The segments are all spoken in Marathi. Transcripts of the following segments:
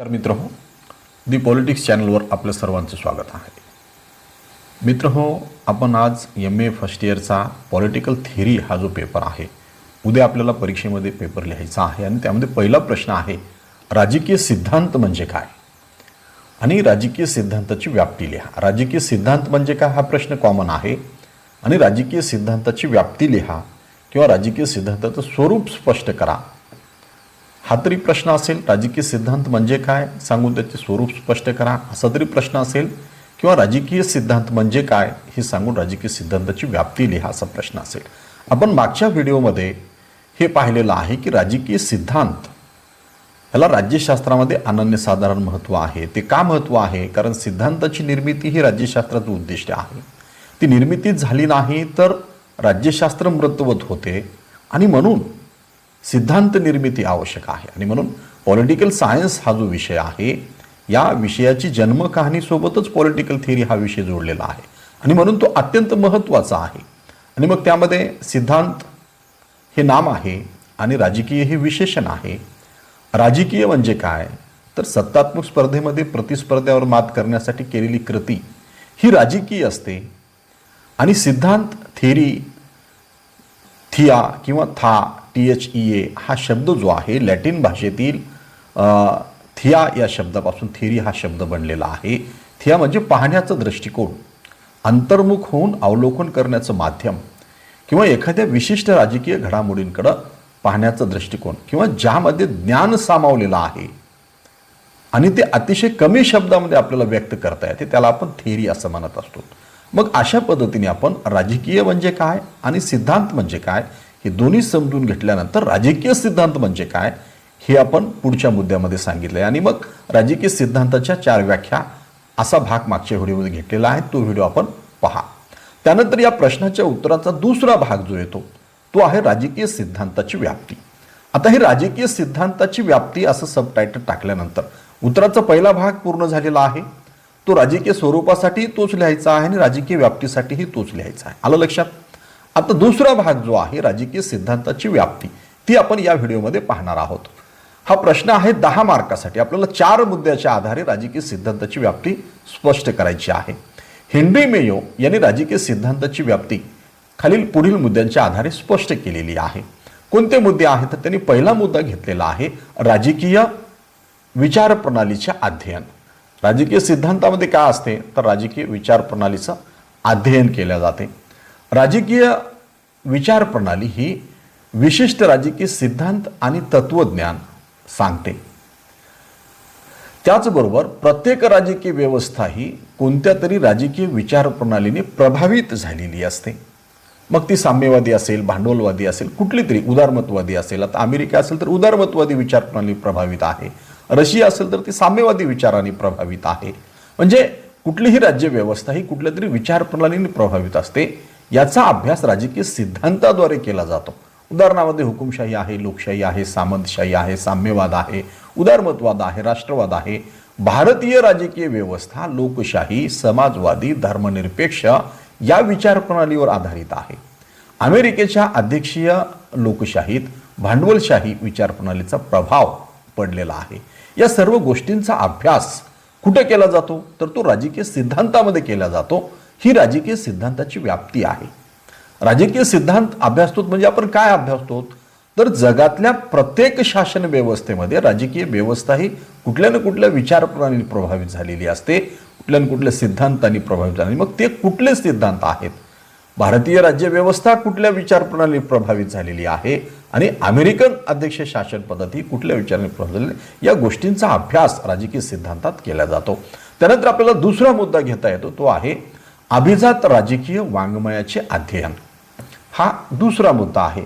तर मित्र हो दी पॉलिटिक्स चॅनलवर आपलं सर्वांचं स्वागत आहे. मित्र हो आपण आज एम ए फर्स्ट इयरचा पॉलिटिकल थेरी हा जो पेपर आहे उद्या आपल्याला परीक्षेमध्ये पेपर लिहायचा आहे आणि त्यामध्ये पहिला प्रश्न आहे राजकीय सिद्धांत म्हणजे काय? आणि राजकीय सिद्धांताची व्याप्ती लिहा. राजकीय सिद्धांत म्हणजे काय हा प्रश्न कॉमन आहे. आणि राजकीय सिद्धांताची व्याप्ती लिहा किंवा राजकीय सिद्धांताचं स्वरूप स्पष्ट करा. हा तरी प्रश्न असेल राजकीय सिद्धांत म्हणजे काय? सांगून त्याचे स्वरूप स्पष्ट करा. असा तरी प्रश्न असेल किंवा राजकीय सिद्धांत म्हणजे काय? हे सांगून राजकीय सिद्धांताची व्याप्ती लिहा असा प्रश्न असेल. आपण मागच्या व्हिडिओमध्ये हे पाहिलेलं आहे की राजकीय सिद्धांत याला राज्यशास्त्रामध्ये अनन्यसाधारण महत्त्व आहे. ते का महत्त्व आहे? कारण सिद्धांताची निर्मिती ही राज्यशास्त्राचं उद्दिष्ट आहे. ती निर्मितीच झाली नाही तर राज्यशास्त्र मृतवत होते. आणि म्हणून सिद्धांत निर्मिती आवश्यक आहे. आणि म्हणून पॉलिटिकल सायन्स हा जो विषय आहे या विषयाची जन्मकहाणीसोबतच पॉलिटिकल थिअरी हा विषय जोडलेला आहे. आणि म्हणून तो अत्यंत महत्त्वाचा आहे. आणि मग त्यामध्ये सिद्धांत हे नाम आहे आणि राजकीय हे विशेषण आहे. राजकीय म्हणजे काय? तर सत्तात्मक स्पर्धेमध्ये प्रतिस्पर्ध्यावर मात करण्यासाठी केलेली कृती ही राजकीय असते. आणि सिद्धांत थेरी थिया किंवा था टी एच ई ए हा शब्द जो आहे लॅटिन भाषेतील थिया या शब्दापासून थेरी हा शब्द बनलेला आहे. थिया म्हणजे पाहण्याचा दृष्टिकोन अंतर्मुख होऊन अवलोकन करण्याचं माध्यम किंवा एखाद्या विशिष्ट राजकीय घडामोडींकडं पाहण्याचा दृष्टिकोन किंवा ज्यामध्ये ज्ञान सामावलेलं आहे. आणि ते अतिशय कमी शब्दामध्ये आपल्याला व्यक्त करता येते त्याला आपण थेरी असं म्हणत असतो. मग अशा पद्धतीने आपण राजकीय म्हणजे काय आणि सिद्धांत म्हणजे काय हे दोन्ही समजून घेतल्यानंतर राजकीय सिद्धांत म्हणजे काय हे आपण पुढच्या मुद्द्यामध्ये सांगितलं आहे आणि मग राजकीय सिद्धांताच्या चार व्याख्या असा भाग मागच्या व्हिडिओमध्ये घेतलेला आहे तो व्हिडिओ आपण पहा. त्यानंतर या प्रश्नाच्या उत्तराचा दुसरा भाग जो येतो तो आहे राजकीय सिद्धांताची व्याप्ती. आता हे राजकीय सिद्धांताची व्याप्ती असं सबटायटल टाकल्यानंतर उत्तराचा पहिला भाग पूर्ण झालेला आहे. तो राजकीय स्वरूपासाठी तोच लिहायचा आहे आणि राजकीय व्याप्तीसाठीही तोच लिहायचा आहे. आलं लक्षात? आता दुसरा भाग जो आहे राजकीय सिद्धांताची व्याप्ती ती आपण या व्हिडिओमध्ये पाहणार आहोत. हा प्रश्न आहे दहा मार्कासाठी. आपल्याला चार मुद्द्याच्या आधारे राजकीय सिद्धांताची व्याप्ती स्पष्ट करायची आहे. हेनरी मेयो यांनी राजकीय सिद्धांताची व्याप्ती खालील पुढील मुद्द्यांच्या आधारे स्पष्ट केलेली आहे. कोणते मुद्दे आहेत? तर त्यांनी पहिला मुद्दा घेतलेला आहे राजकीय विचारप्रणालीचे अध्ययन. राजकीय सिद्धांतामध्ये काय असते? तर राजकीय विचारप्रणालीचं अध्ययन केलं जाते. राजकीय विचारप्रणाली ही विशिष्ट राजकीय सिद्धांत आणि तत्वज्ञान सांगते. त्याचबरोबर प्रत्येक राजकीय व्यवस्था ही कोणत्या तरी राजकीय विचारप्रणालीने प्रभावित झालेली असते. मग ती साम्यवादी असेल भांडवलवादी असेल कुठली तरी उदारमतवादी असेल आता अमेरिका असेल तर उदारमतवादी विचारप्रणाली प्रभावित आहे. रशिया असेल तर ती साम्यवादी विचाराने प्रभावित आहे. म्हणजे कुठलीही राज्य व्यवस्था ही कुठल्या तरी विचारप्रणालीने प्रभावित असते. याचा अभ्यास राजकीय सिद्धांताद्वारे केला जातो. उदाहरणामध्ये हुकुमशाही आहे लोकशाही आहे सामंतशाही आहे साम्यवाद आहे उदारमतवाद आहे राष्ट्रवाद आहे. भारतीय राजकीय व्यवस्था लोकशाही समाजवादी धर्मनिरपेक्ष या विचारप्रणालीवर आधारित आहे. अमेरिकेच्या अध्यक्षीय लोकशाहीत भांडवलशाही विचारप्रणालीचा प्रभाव पडलेला आहे. या सर्व गोष्टींचा अभ्यास कुठे केला जातो? तर तो राजकीय सिद्धांतामध्ये केला जातो. ही राजकीय सिद्धांताची व्याप्ती आहे. राजकीय सिद्धांत अभ्यासतोत म्हणजे आपण काय अभ्यासतो तर जगातल्या प्रत्येक शासन व्यवस्थेमध्ये राजकीय व्यवस्था ही कुठल्या ना कुठल्या विचारप्रणाली प्रभावित झालेली असते कुठल्या ना कुठल्या सिद्धांतांनी प्रभावित झाली मग ते कुठले सिद्धांत आहेत? भारतीय राज्य व्यवस्था कुठल्या विचारप्रणाली प्रभावित झालेली आहे? आणि अमेरिकन अध्यक्ष शासन पद्धती कुठल्या विचाराने प्रभावित झालेली या गोष्टींचा अभ्यास राजकीय सिद्धांतात केला जातो. त्यानंतर आपल्याला दुसरा मुद्दा घेता येतो तो आहे अभिजात राजकीय वाङ्मयाचे अध्ययन. हा दुसरा मुद्दा आहे.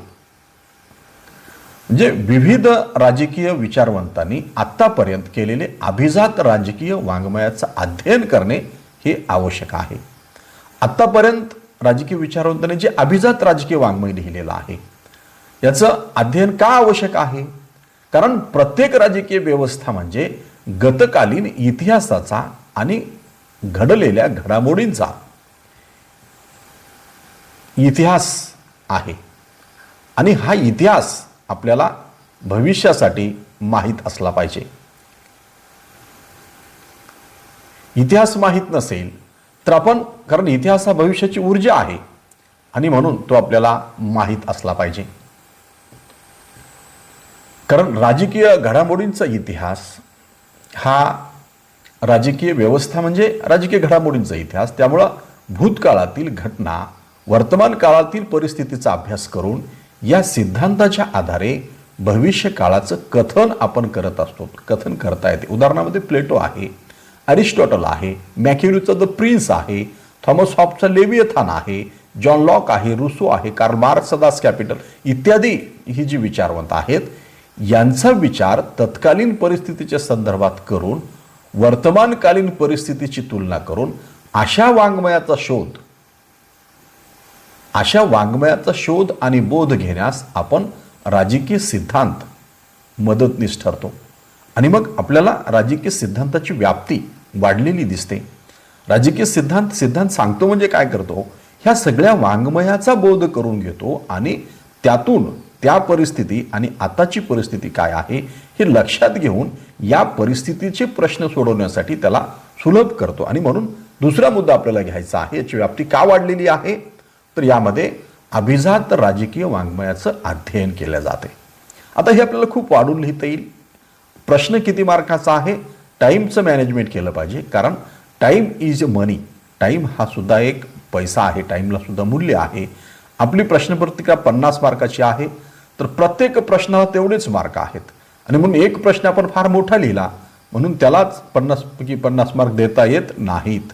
जे विविध राजकीय विचारवंतांनी आत्तापर्यंत केलेले अभिजात राजकीय वाङ्मयाचं अध्ययन करणे हे आवश्यक आहे. आत्तापर्यंत राजकीय विचारवंतांनी जे अभिजात राजकीय वाङ्मय लिहिलेलं आहे याचं अध्ययन का आवश्यक आहे? कारण प्रत्येक राजकीय व्यवस्था म्हणजे गतकालीन इतिहासाचा आणि घडलेल्या घडामोडींचा इतिहास आहे. आणि हा इतिहास आपल्याला भविष्यासाठी माहीत असला पाहिजे. इतिहास माहीत नसेल तर आपण कारण इतिहास हा भविष्याची ऊर्जा आहे आणि म्हणून तो आपल्याला माहीत असला पाहिजे. कारण राजकीय घडामोडींचा इतिहास हा राजकीय व्यवस्था म्हणजे राजकीय घडामोडींचा इतिहास त्यामुळं भूतकाळातील घटना वर्तमान काळातील परिस्थितीचा अभ्यास करून या सिद्धांताच्या आधारे भविष्य काळाचं कथन आपण करत असतो कथन करता येते. उदाहरणामध्ये प्लेटो आहे अरिस्टॉटल आहे मॅक्युरीचा द प्रिन्स आहे थॉमस हॉपचा लेवियथान आहे जॉन लॉक आहे रुसो आहे कार्ल मार्क्स दास कॅपिटल इत्यादी ही जी विचारवंत आहेत यांचा विचार तत्कालीन परिस्थितीच्या संदर्भात करून वर्तमानकालीन परिस्थितीची तुलना करून अशा वाङ्मयाचा शोध अशा वाङ्मयाचा शोध आणि बोध घेण्यास आपण राजकीय सिद्धांत मदतनीस ठरतो. आणि मग आपल्याला राजकीय सिद्धांताची व्याप्ती वाढलेली दिसते. राजकीय सिद्धांत सिद्धांत सांगतो म्हणजे काय करतो? ह्या सगळ्या वाङ्मयाचा बोध करून घेतो आणि त्यातून त्या परिस्थिती आणि आताची परिस्थिती काय आहे हे लक्षात घेऊन या परिस्थितीचे प्रश्न सोडवण्यासाठी त्याला सुलभ करतो. आणि म्हणून दुसरा मुद्दा आपल्याला घ्यायचा आहे याची व्याप्ती का वाढलेली आहे? तर यामध्ये अभिजात राजकीय वाङ्मयाचं अध्ययन केलं जाते. आता हे आपल्याला खूप वाढून लिहिता येईल. प्रश्न किती मार्काचा आहे? टाईमचं मॅनेजमेंट केलं पाहिजे. कारण टाईम इज मनी. टाईम हा सुद्धा एक पैसा आहे. टाईमला सुद्धा मूल्य आहे. आपली प्रश्नपत्रिका पन्नास मार्काची आहे. तर प्रत्येक प्रश्नाला तेवढेच मार्क आहेत. आणि म्हणून एक प्रश्न आपण फार मोठा लिहिला. म्हणून त्यालाच पन्नासपैकी पन्नास मार्क देता येत नाहीत.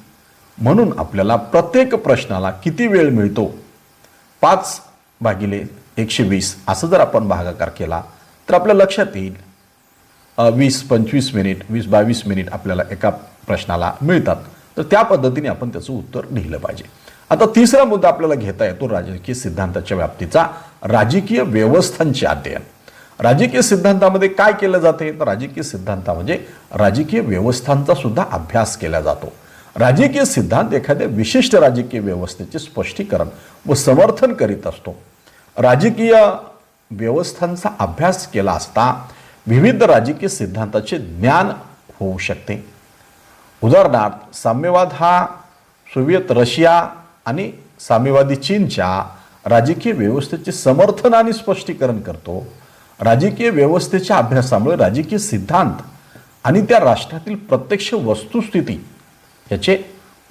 म्हणून आपल्याला प्रत्येक प्रश्नाला किती वेळ मिळतो? पाच भागिले एकशे वीस असं जर आपण भागाकार केला तर आपल्या लक्षात येईल. वीस पंचवीस मिनिट वीस बावीस मिनिट आपल्याला एका प्रश्नाला मिळतात. तर त्या पद्धतीने आपण त्याचं उत्तर लिहिलं पाहिजे. आता तिसरा मुद्दा आपल्याला घेता येतो राजकीय सिद्धांताच्या व्याप्तीचा राजकीय व्यवस्थांचे अध्ययन. राजकीय सिद्धांतामध्ये काय केलं जाते? तर राजकीय सिद्धांतामध्ये म्हणजे राजकीय व्यवस्थांचा सुद्धा अभ्यास केला जातो. राजकीय सिद्धांत एखाद्या विशिष्ट राजकीय व्यवस्थेचे स्पष्टीकरण व समर्थन करीत असतो. राजकीय व्यवस्थांचा अभ्यास केला असता विविध राजकीय सिद्धांताचे ज्ञान होऊ शकते. उदाहरणार्थ साम्यवाद हा सोव्हिएत रशिया आणि साम्यवादी चीनच्या राजकीय व्यवस्थेचे समर्थन आणि स्पष्टीकरण करतो. राजकीय व्यवस्थेच्या अभ्यासामुळे राजकीय सिद्धांत आणि त्या राष्ट्रातील प्रत्यक्ष वस्तुस्थिती याचे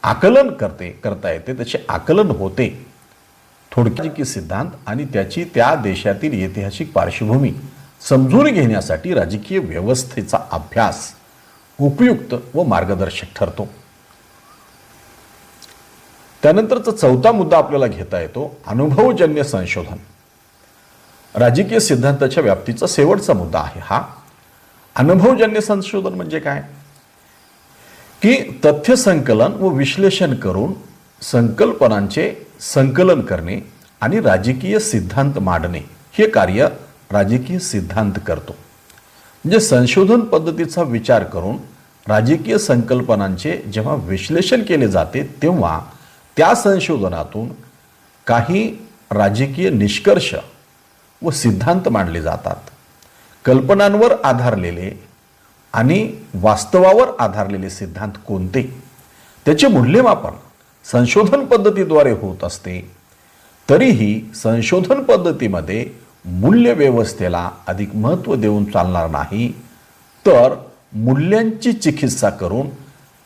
आकलन करते करता येते त्याचे आकलन होते. थोडक्यात सिद्धांत आणि त्याची त्या देशातील ऐतिहासिक पार्श्वभूमी समजून घेण्यासाठी राजकीय व्यवस्थेचा अभ्यास उपयुक्त व मार्गदर्शक ठरतो. त्यानंतरचा चौथा मुद्दा आपल्याला घेता येतो अनुभवजन्य संशोधन. राजकीय सिद्धांताच्या व्याप्तीचा शेवटचा मुद्दा आहे हा. अनुभवजन्य संशोधन म्हणजे काय? की तथ्य संकलन व विश्लेषण करून संकल्पनांचे संकलन करणे आणि राजकीय सिद्धांत मांडणे हे कार्य राजकीय सिद्धांत करतो. म्हणजे संशोधन पद्धतीचा विचार करून राजकीय संकल्पनांचे जेव्हा विश्लेषण केले जाते तेव्हा त्या संशोधनातून काही राजकीय निष्कर्ष व सिद्धांत मांडले जातात. कल्पनांवर आधारलेले आणि वास्तवावर आधारलेले सिद्धांत कोणते? त्याचे मूल्यमापन संशोधन पद्धतीद्वारे होत असते. तरीही संशोधन पद्धतीमध्ये मूल्यव्यवस्थेला अधिक महत्त्व देऊन चालणार नाही तर मूल्यांची चिकित्सा करून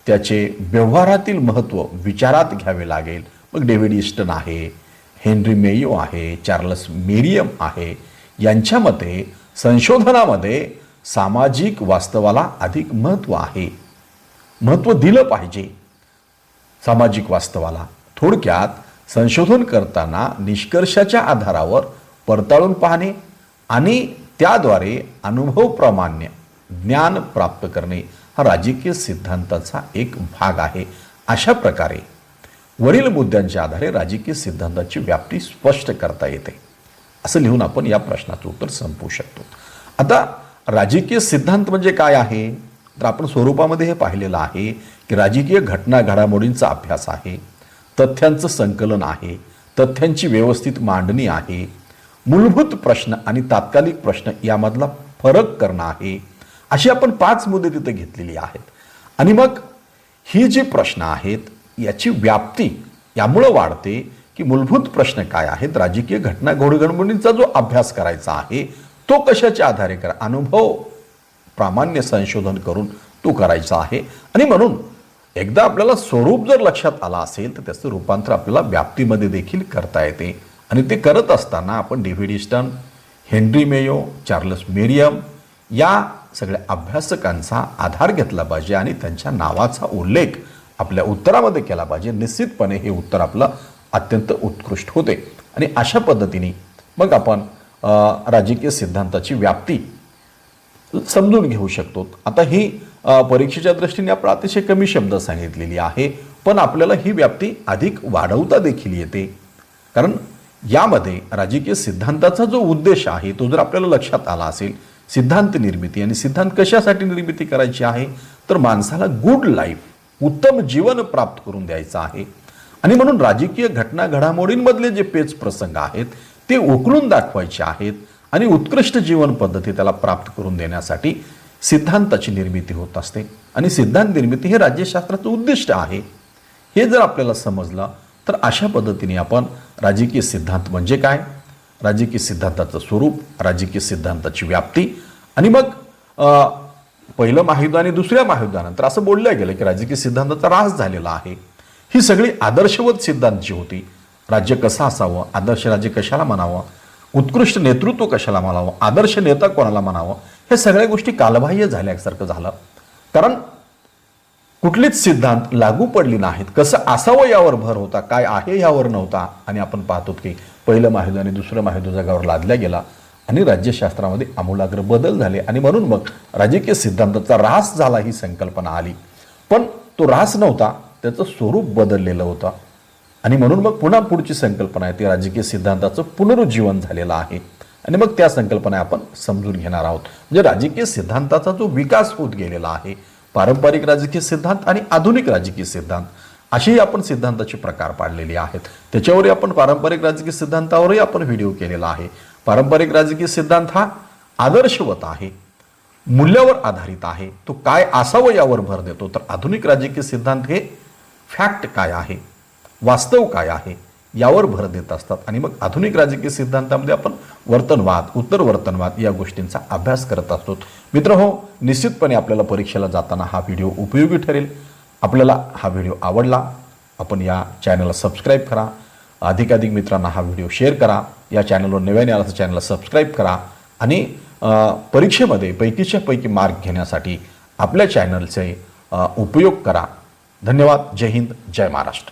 त्याचे व्यवहारातील महत्त्व विचारात घ्यावे लागेल. मग डेव्हिड इस्टन आहे हेनरी मेयो आहे चार्लस मेरियम आहे यांच्या मते संशोधनामध्ये सामाजिक वास्तवाला अधिक महत्त्व आहे. महत्त्व दिलं पाहिजे. सामाजिक वास्तवाला थोडक्यात संशोधन करताना निष्कर्षाच्या आधारावर पडताळून पाहणे आणि त्याद्वारे अनुभवप्रामाण्य ज्ञान प्राप्त करणे हा राजकीय सिद्धांताचा एक भाग आहे. अशा प्रकारे वरील मुद्द्यांच्या आधारे राजकीय सिद्धांताची व्याप्ती स्पष्ट करता येते. असं लिहून आपण या प्रश्नाचं उत्तर संपवू शकतो. आता राजकीय सिद्धांत म्हणजे काय आहे? तर आपण स्वरूपामध्ये हे पाहिलेलं आहे की राजकीय घटना घडामोडींचा अभ्यास आहे तथ्यांचं संकलन आहे तथ्यांची व्यवस्थित मांडणी आहे. मूलभूत प्रश्न आणि तात्कालिक प्रश्न यामधला फरक करणं आहे. अशी आपण पाच मुद्दे तिथे घेतलेली आहेत. आणि मग ही जी प्रश्न आहेत याची व्याप्ती यामुळं वाढते की मूलभूत प्रश्न काय आहेत? राजकीय घटना घोडघडमोडींचा जो अभ्यास करायचा आहे तो कशाच्या आधारे करा? अनुभव प्रामाण्य संशोधन करून तो करायचा आहे. आणि म्हणून एकदा आपल्याला स्वरूप जर लक्षात आला असेल तर त्याचं रूपांतर आपल्याला व्याप्तीमध्ये देखील करता येते. आणि ते करत असताना आपण David Easton Henry Mayo Charles Merriam या सगळ्या अभ्यासकांचा आधार घेतला पाहिजे आणि त्यांच्या नावाचा उल्लेख आपल्या उत्तरामध्ये केला पाहिजे. निश्चितपणे हे उत्तर आपलं अत्यंत उत्कृष्ट होते. आणि अशा पद्धतीने मग आपण राजकीय सिद्धांताची व्याप्ती समजून घेऊ शकतो. आता ही परीक्षेच्या दृष्टीने आपण अतिशय कमी शब्द सांगितलेली आहे पण आपल्याला ही व्याप्ती अधिक वाढवता देखील येते. कारण यामध्ये राजकीय सिद्धांताचा जो उद्देश आहे तो जर आपल्याला लक्षात आला असेल सिद्धांत निर्मिती आणि सिद्धांत कशासाठी निर्मिती करायची आहे तर माणसाला गुड लाईफ उत्तम जीवन प्राप्त करून द्यायचं आहे. आणि म्हणून राजकीय घटना घडामोडींमधले जे पेच प्रसंग आहेत ते उकळून दाखवायचे आहेत आणि उत्कृष्ट जीवन पद्धती त्याला प्राप्त करून देण्यासाठी सिद्धांताची निर्मिती होत असते. आणि सिद्धांत निर्मिती हे राज्यशास्त्राचं उद्दिष्ट आहे. हे जर आपल्याला समजलं तर अशा पद्धतीने आपण राजकीय सिद्धांत म्हणजे काय? राजकीय सिद्धांताचं स्वरूप राजकीय सिद्धांताची व्याप्ती आणि मग पहिलं महायुद्ध आणि दुसऱ्या महायुद्धानंतर असं बोललं गेलं की राजकीय सिद्धांताचा ऱ्हास झालेला आहे. ही सगळी आदर्शवत सिद्धांत जी होती राज्य कसं असावं? आदर्श राज्य कशाला म्हणावं? उत्कृष्ट नेतृत्व कशाला म्हणावं? आदर्श नेता कोणाला म्हणावं? हे सगळ्या गोष्टी कालबाह्य झाल्यासारखं झालं. कारण कुठलीच सिद्धांत लागू पडली नाहीत. कसं असावं यावर भर होता काय आहे यावर नव्हता आणि आपण पाहतो की पहिलं महायुद्ध आणि दुसरं महायुद्ध जगावर लादल्या गेला आणि राज्यशास्त्रामध्ये आमूलाग्र बदल झाले आणि म्हणून मग राजकीय सिद्धांताचा ऱ्हास झाला ही संकल्पना आली. पण तो ऱ्हास नव्हता त्याचं स्वरूप बदललेलं होतं. आणि म्हणून मग पुन्हा पुढची संकल्पना आहे. ती राजकीय सिद्धांताचं पुनरुज्जीवन झालेलं आहे. आणि मग त्या संकल्पना आपण समजून घेणार आहोत. म्हणजे राजकीय सिद्धांताचा जो विकास होत गेलेला आहे पारंपरिक राजकीय सिद्धांत आणि आधुनिक राजकीय सिद्धांत असेही आपण सिद्धांताचे प्रकार पाडलेले आहेत. त्याच्यावरही आपण पारंपरिक राजकीय सिद्धांतावरही आपण व्हिडिओ केलेला आहे. पारंपरिक राजकीय सिद्धांत हा आदर्शवत आहे. मूल्यावर आधारित आहे. तो काय असावं यावर भर देतो. तर आधुनिक राजकीय सिद्धांत हे फॅक्ट काय आहे? वास्तव काय आहे यावर भर देत असतात. आणि मग आधुनिक राजकीय सिद्धांतामध्ये आपण वर्तनवाद उत्तर वर्तनवाद या गोष्टींचा अभ्यास करत असतो. मित्र हो निश्चितपणे आपल्याला परीक्षेला जाताना हा व्हिडिओ उपयोगी ठरेल. आपल्याला हा व्हिडिओ आवडला आपण या चॅनलला सबस्क्राईब करा. अधिकाधिक मित्रांना हा व्हिडिओ शेअर करा. या चॅनलवर नव्याने आला तर चॅनलला सबस्क्राईब करा. आणि परीक्षेमध्ये पैकीच्या पैकी मार्क घेण्यासाठी आपल्या चॅनलचे उपयोग करा. धन्यवाद. जय हिंद. जय महाराष्ट्र.